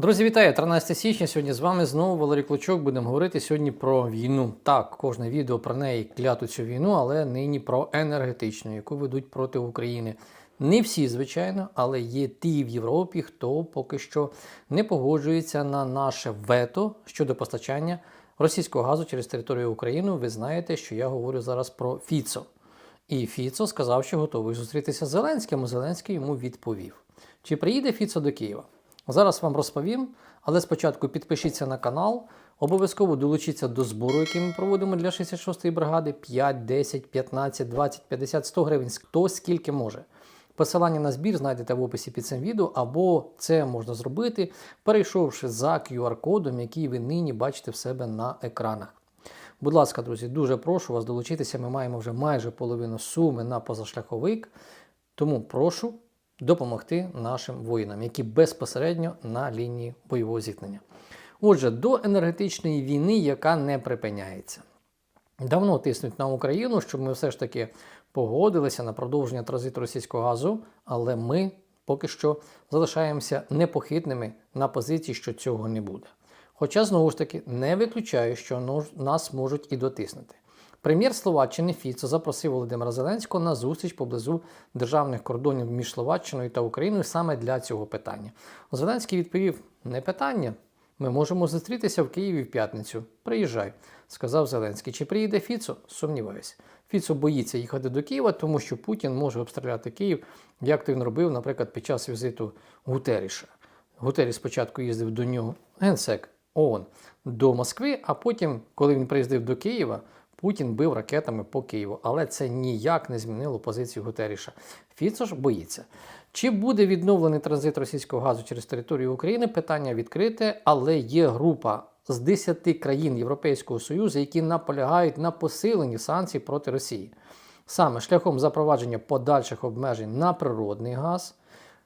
Друзі, вітаю! 13 січня. Сьогодні з вами знову Валерій Клочок. Будемо говорити сьогодні про війну. Так, кожне відео про неї кляту цю війну, але нині про енергетичну, яку ведуть проти України. Не всі, звичайно, але є ті в Європі, хто поки що не погоджується на наше вето щодо постачання російського газу через територію України. Ви знаєте, що я говорю зараз про Фіцо. І Фіцо сказав, що готовий зустрітися з Зеленським. Зеленський йому відповів. Чи приїде Фіцо до Києва? Зараз вам розповім, але спочатку підпишіться на канал, обов'язково долучіться до збору, який ми проводимо для 66-ї бригади 5, 10, 15, 20, 50, 100 гривень, хто скільки може. Посилання на збір знайдете в описі під цим відео, або це можна зробити, перейшовши за QR-кодом, який ви нині бачите в себе на екранах. Будь ласка, друзі, дуже прошу вас долучитися. Ми маємо вже майже половину суми на позашляховик. Тому прошу допомогти нашим воїнам, які безпосередньо на лінії бойового зіткнення. Отже, до енергетичної війни, яка не припиняється. Давно тиснуть на Україну, щоб ми все ж таки погодилися на продовження транзиту російського газу, але ми поки що залишаємося непохитними на позиції, що цього не буде. Хоча, знову ж таки, не виключаю, що нас можуть і дотиснути. Прем'єр Словаччини Фіцо запросив Володимира Зеленського на зустріч поблизу державних кордонів між Словаччиною та Україною саме для цього питання. Зеленський відповів: не питання. Ми можемо зустрітися в Києві в п'ятницю. Приїжджай, сказав Зеленський. Чи приїде Фіцо? Сумніваюся. Фіцо боїться їхати до Києва, тому що Путін може обстріляти Київ, як то він робив, наприклад, під час візиту Гутеріша. Гутеріс спочатку їздив до нього, генсек ООН, до Москви, а потім, коли він приїздив до Києва, Путін бив ракетами по Києву. Але це ніяк не змінило позицію Гутеріша. Фіцо ж боїться. Чи буде відновлений транзит російського газу через територію України? Питання відкрите, але є група з 10 країн Європейського Союзу, які наполягають на посиленні санкцій проти Росії. Саме шляхом запровадження подальших обмежень на природний газ,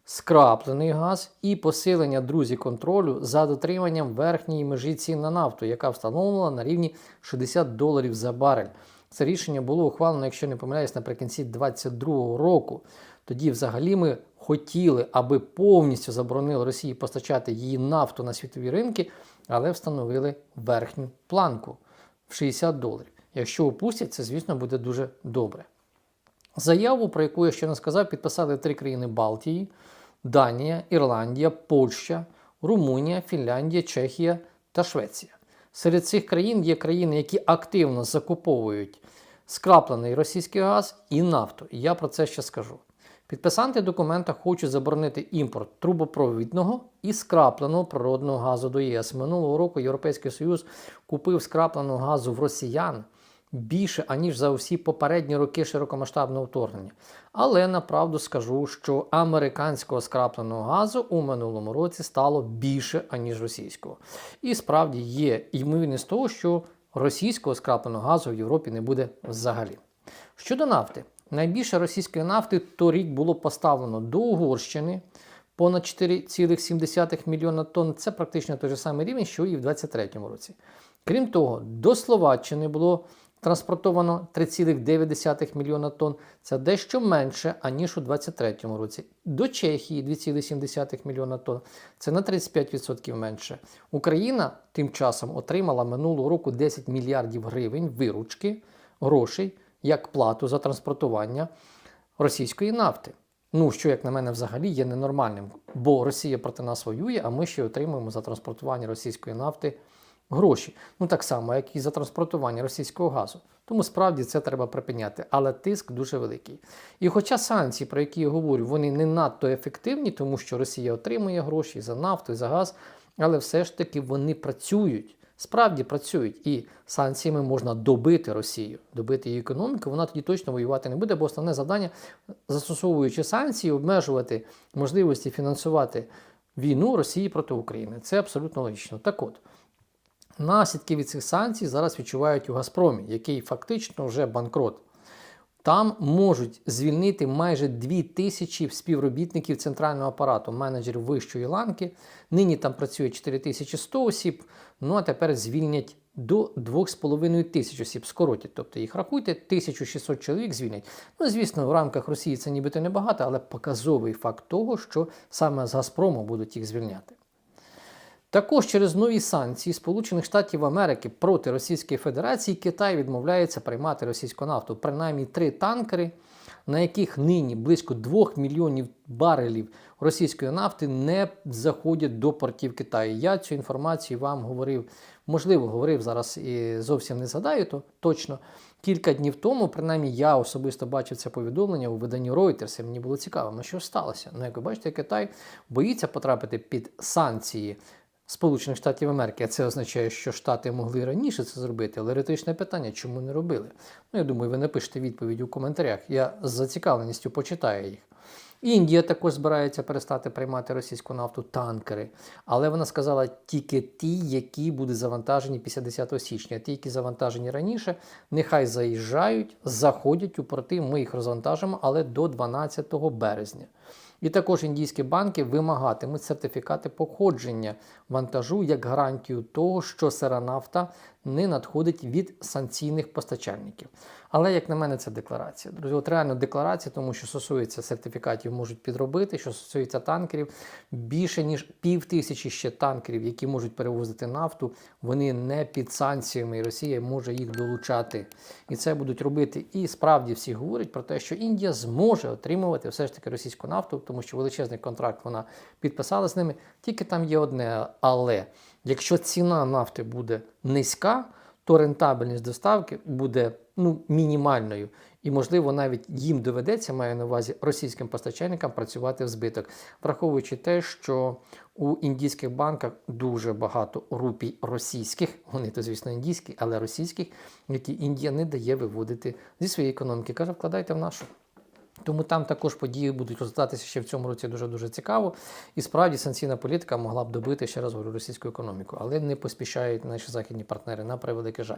скраплений газ і посилення друзі контролю за дотриманням верхньої межі цін на нафту, яка встановлена на рівні 60 доларів за барель. Це рішення було ухвалено, якщо не помиляюсь, наприкінці 2022 року. Тоді, взагалі, ми хотіли, аби повністю заборонили Росії постачати її нафту на світові ринки, але встановили верхню планку в 60 доларів. Якщо опустять, це, звісно, буде дуже добре. Заяву, про яку я ще не сказав, підписали три країни Балтії: Данія, Ірландія, Польща, Румунія, Фінляндія, Чехія та Швеція. Серед цих країн є країни, які активно закуповують скраплений російський газ і нафту. Я про це ще скажу. Підписанти документа хочуть заборонити імпорт трубопровідного і скрапленого природного газу до ЄС. Минулого року Європейський Союз купив скрапленого газу в росіян більше, аніж за усі попередні роки широкомасштабного вторгнення. Але направду скажу, що американського скрапленого газу у минулому році стало більше, аніж російського. І справді є ймовірність того, що російського скрапленого газу в Європі не буде взагалі. Щодо нафти, найбільше російської нафти торік було поставлено до Угорщини. Понад 4,7 мільйона тонн це практично той же самий рівень, що і в 2023 році. Крім того, до Словаччини було транспортовано 3,9 мільйона тонн. Це дещо менше, аніж у 2023 році. До Чехії 2,7 мільйона тонн. Це на 35% менше. Україна тим часом отримала минулого року 10 мільярдів гривень виручки грошей як плату за транспортування російської нафти. Ну, що, як на мене, взагалі є ненормальним, бо Росія проти нас воює, а ми ще отримуємо за транспортування російської нафти гроші. Ну так само, як і за транспортування російського газу. Тому справді це треба припиняти, але тиск дуже великий. І хоча санкції, про які я говорю, вони не надто ефективні, тому що Росія отримує гроші за нафту і за газ, але все ж таки вони працюють. Справді працюють, і санкціями можна добити Росію, добити її економіку. Вона тоді точно воювати не буде, бо основне завдання, застосовуючи санкції, обмежувати можливості фінансувати війну Росії проти України. Це абсолютно логічно. Так от. Наслідки від цих санкцій зараз відчувають у Газпромі, який фактично вже банкрот. Там можуть звільнити майже 2 тисячі співробітників центрального апарату, менеджерів вищої ланки. Нині там працює 4100 осіб, ну а тепер звільнять до 2,5 тисяч осіб, скоротять. Тобто їх рахуйте, 1600 чоловік звільнять. Ну, звісно, в рамках Росії це нібито небагато, але показовий факт того, що саме з Газпрому будуть їх звільняти. Також через нові санкції Сполучених Штатів Америки проти Російської Федерації Китай відмовляється приймати російську нафту. Принаймні три танкери, на яких нині близько 2 мільйонів барелів російської нафти не заходять до портів Китаю. Я цю інформацію вам говорив, можливо, говорив зараз і зовсім не згадаю, то точно. Кілька днів тому, принаймні, я особисто бачив це повідомлення у виданні Reuters, і мені було цікаво, ну що сталося. Ну, як ви бачите, Китай боїться потрапити під санкції Сполучених Штатів Америки. А це означає, що Штати могли раніше це зробити, але риторичне питання, чому не робили? Ну, я думаю, ви напишете відповідь у коментарях. Я з зацікавленістю почитаю їх. Індія також збирається перестати приймати російську нафту танкери, але вона сказала тільки ті, які будуть завантажені після 10 січня. Ті, які завантажені раніше, нехай заїжджають, заходять у порти. Ми їх розвантажимо, але до 12 березня. І також індійські банки вимагатимуть сертифікати походження вантажу як гарантію того, що сира нафта не надходить від санкційних постачальників. Але, як на мене, це декларація. Друзі, от реально декларація, тому що стосується сертифікатів, можуть підробити. Що стосується танкерів, більше ніж пів тисячі ще танкерів, які можуть перевозити нафту, вони не під санкціями, і Росія може їх долучати. І це будуть робити. І справді всі говорять про те, що Індія зможе отримувати все ж таки російську нафту, тому що величезний контракт вона підписала з ними. Тільки там є одне, але якщо ціна нафти буде низька, то рентабельність доставки буде ну, мінімальною. І, можливо, навіть їм доведеться, маю на увазі російським постачальникам працювати в збиток, враховуючи те, що у індійських банках дуже багато рупій російських, вони то, звісно, індійські, але російських, які Індія не дає виводити зі своєї економіки. Каже, вкладайте в нашу. Тому там також події будуть розвитатися ще в цьому році дуже дуже цікаво. І справді санкційна політика могла б добити ще раз говорю російську економіку, але не поспішають наші західні партнери на превеликий жаль.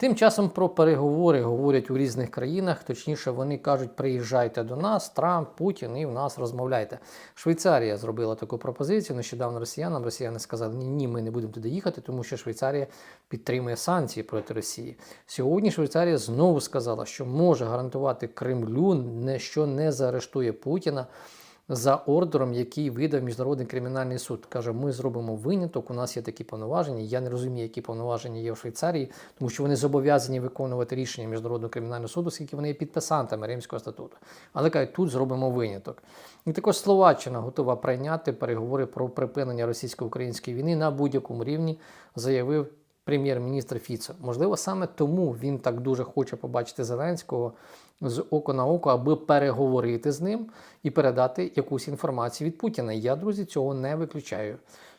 Тим часом про переговори говорять у різних країнах, точніше, вони кажуть, приїжджайте до нас, Трамп, Путін, і в нас розмовляйте. Швейцарія зробила таку пропозицію. Нещодавно росіянам росіяни сказали, ні, ні, ми не будемо туди їхати, тому що Швейцарія підтримує санкції проти Росії. Сьогодні Швейцарія знову сказала, що може гарантувати Кремлю, що не заарештує Путіна за ордером, який видав Міжнародний кримінальний суд. Каже, ми зробимо виняток, у нас є такі повноваження. Я не розумію, які повноваження є в Швейцарії, тому що вони зобов'язані виконувати рішення Міжнародного кримінального суду, оскільки вони є підписантами Римського статуту. Але кажуть, тут зробимо виняток. І також Словаччина готова прийняти переговори про припинення російсько-української війни на будь-якому рівні, заявив. Прем'єр-міністр Фіцо. Можливо, саме тому він так дуже хоче побачити Зеленського з око на око, аби переговорити з ним і передати якусь інформацію від Путіна. Я, друзі, цього не виключаю.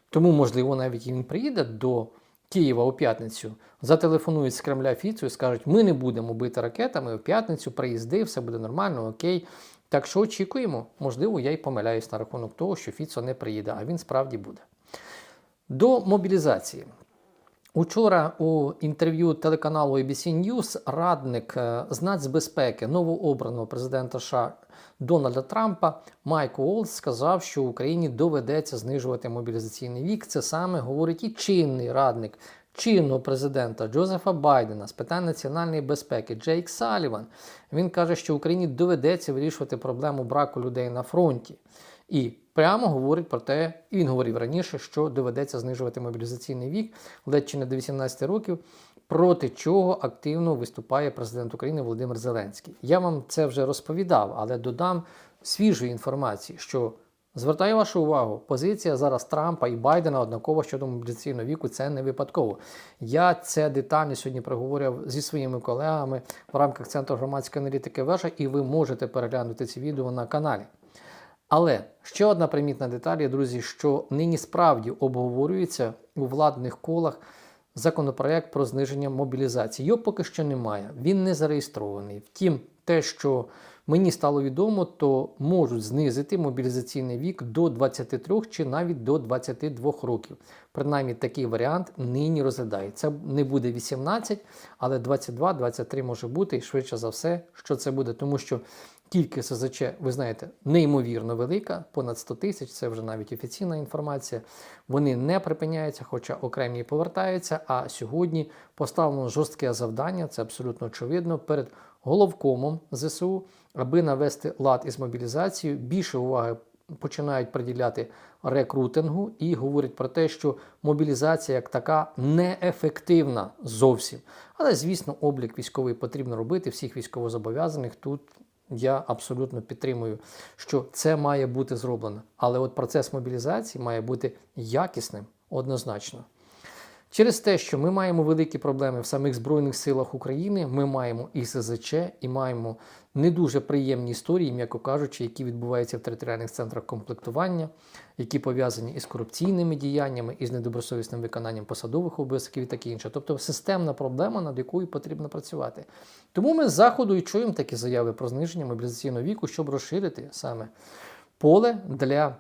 Тому, можливо, навіть він приїде до Києва у п'ятницю, зателефонують з Кремля Фіцу і скажуть, ми не будемо бити ракетами, у п'ятницю приїзди, все буде нормально, окей. Так що очікуємо, можливо, я й помиляюсь на рахунок того, що Фіцо не приїде, а він справді буде. До мобілізації. Учора у інтерв'ю телеканалу ABC News радник е, з нацбезпеки новообраного президента США Дональда Трампа Майк Уолс сказав, що Україні доведеться знижувати мобілізаційний вік. Це саме говорить і чинний радник чинного президента Джозефа Байдена з питань національної безпеки Джейк Саліван. Він каже, що Україні доведеться вирішувати проблему браку людей на фронті. І прямо говорить про те, і він говорив раніше, що доведеться знижувати мобілізаційний вік ледь чи не до 18 років, проти чого активно виступає президент України Володимир Зеленський. Я вам це вже розповідав, але додам свіжої інформації, що звертаю вашу увагу, позиція зараз Трампа і Байдена однакова щодо мобілізаційного віку. Це не випадково. Я це детально сьогодні проговорював зі своїми колегами в рамках Центру громадської аналітики Вежа, і ви можете переглянути ці відео на каналі. Але ще одна примітна деталь, друзі, що нині справді обговорюється у владних колах законопроект про зниження мобілізації. Його поки що немає, він не зареєстрований. Втім, те, що мені стало відомо, то можуть знизити мобілізаційний вік до 23 чи навіть до 22 років. Принаймні такий варіант нині розглядається. Це не буде 18, але 22-23 може бути, і швидше за все, що це буде, тому що Кількість СЗЧ, ви знаєте, неймовірно велика, понад 100 тисяч, це вже навіть офіційна інформація. Вони не припиняються, хоча окремі повертаються. А сьогодні поставлено жорстке завдання, це абсолютно очевидно, перед головкомом ЗСУ, аби навести лад із мобілізацією, більше уваги починають приділяти рекрутингу і говорять про те, що мобілізація як така неефективна зовсім. Але, звісно, облік військовий потрібно робити всіх військовозобов'язаних. Тут я абсолютно підтримую, що це має бути зроблено. Але от процес мобілізації має бути якісним однозначно. Через те, що ми маємо великі проблеми в самих Збройних силах України, ми маємо і СЗЧ, і маємо не дуже приємні історії, м'яко кажучи, які відбуваються в територіальних центрах комплектування, які пов'язані із корупційними діяннями, із недобросовісним виконанням посадових обов'язків і таке інше. Тобто системна проблема, над якою потрібно працювати. Тому ми з заходу і чуємо такі заяви про зниження мобілізаційного віку, щоб розширити саме поле для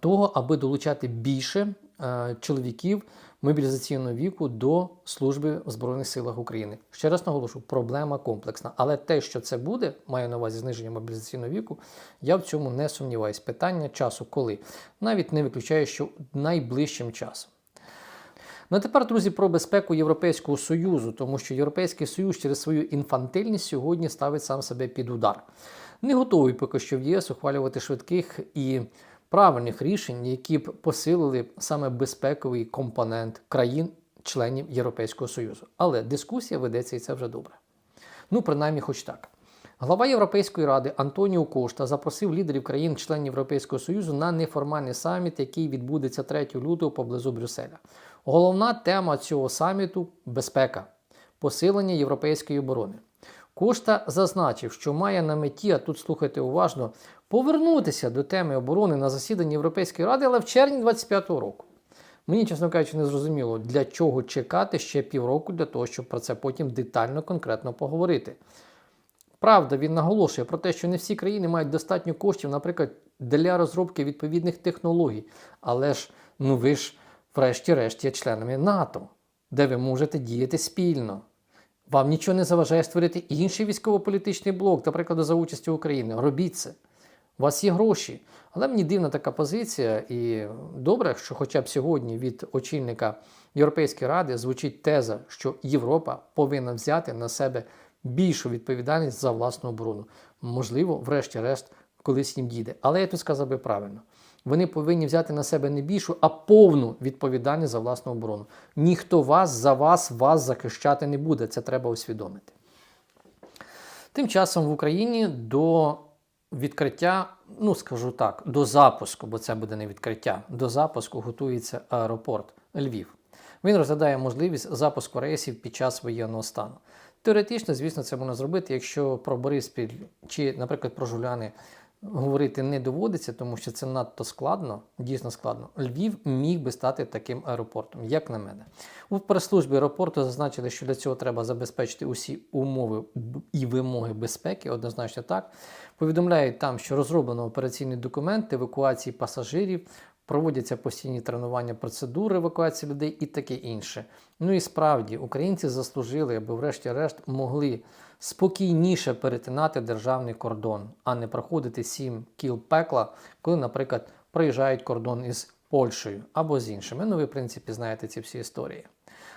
того, аби долучати більше е, чоловіків мобілізаційного віку до служби в Збройних силах України. Ще раз наголошу, проблема комплексна. Але те, що це буде, маю на увазі зниження мобілізаційного віку, я в цьому не сумніваюсь. Питання часу, коли навіть не виключаю, що найближчим часом. Ну а тепер, друзі, про безпеку Європейського Союзу, тому що Європейський Союз через свою інфантильність сьогодні ставить сам себе під удар. Не готовий поки що в ЄС ухвалювати швидких і правильних рішень, які б посилили саме безпековий компонент країн-членів Європейського Союзу. Але дискусія ведеться і це вже добре. Ну, принаймні, хоч так. Глава Європейської ради Антоніо Кошта запросив лідерів країн-членів Європейського Союзу на неформальний саміт, який відбудеться 3 лютого поблизу Брюсселя. Головна тема цього саміту безпека, посилення європейської оборони. Кошта зазначив, що має на меті, а тут слухайте уважно, повернутися до теми оборони на засіданні Європейської ради, але в червні 2025 року. Мені, чесно кажучи, не зрозуміло, для чого чекати ще півроку для того, щоб про це потім детально, конкретно поговорити. Правда, він наголошує про те, що не всі країни мають достатньо коштів, наприклад, для розробки відповідних технологій. Але ж, ну ви ж, врешті-решт, є членами НАТО, де ви можете діяти спільно. Вам нічого не заважає створити інший військово-політичний блок, наприклад, за участі України. Робіть це. У вас є гроші. Але мені дивна така позиція, і добре, що хоча б сьогодні від очільника Європейської ради звучить теза, що Європа повинна взяти на себе більшу відповідальність за власну оборону. Можливо, врешті-решт, колись їм дійде. Але я тут сказав би правильно. Вони повинні взяти на себе не більшу, а повну відповідальність за власну оборону. Ніхто вас за вас вас захищати не буде. Це треба усвідомити. Тим часом в Україні до відкриття, ну скажу так, до запуску, бо це буде не відкриття, до запуску готується аеропорт Львів. Він розглядає можливість запуску рейсів під час воєнного стану. Теоретично, звісно, це можна зробити, якщо про Бориспіль чи, наприклад, про Жуляни говорити не доводиться, тому що це надто складно, дійсно складно. Львів міг би стати таким аеропортом, як на мене. У прес-службі аеропорту зазначили, що для цього треба забезпечити усі умови і вимоги безпеки, однозначно так. Повідомляють там, що розроблено операційний документ евакуації пасажирів. Проводяться постійні тренування процедури евакуації людей і таке інше. Ну і справді українці заслужили, аби, врешті-решт, могли спокійніше перетинати державний кордон, а не проходити сім кіл пекла, коли, наприклад, проїжджають кордон із Польщею або з іншими. Ну, ви, в принципі, знаєте ці всі історії.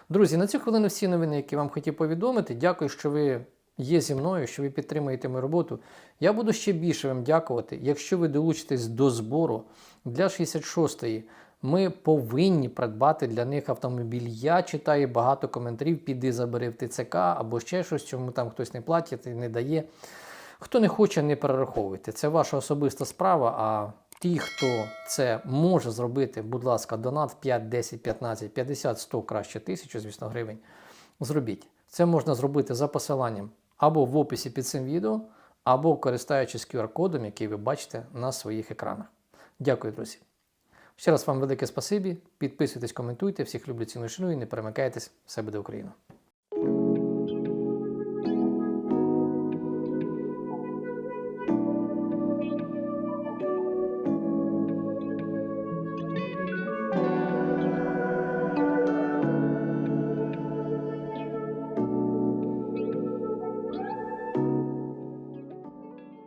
Друзі, на цю хвилину всі новини, які вам хотів повідомити. Дякую, що ви є зі мною, що ви підтримуєте мою роботу. Я буду ще більше вам дякувати, якщо ви долучитесь до збору для 66-ї. Ми повинні придбати для них автомобіль. Я читаю багато коментарів, піди забери в ТЦК або ще щось, чому там хтось не платить і не дає. Хто не хоче, не перераховуйте. Це ваша особиста справа. А ті, хто це може зробити, будь ласка, донат 5, 10, 15, 50, 100, краще тисячу, звісно, гривень. Зробіть. Це можна зробити за посиланням або в описі під цим відео, або користуючись QR-кодом, який ви бачите на своїх екранах. Дякую, друзі. Ще раз вам велике спасибі. Підписуйтесь, коментуйте. Всіх люблю ціну шаную і не перемикайтесь. Все буде Україна!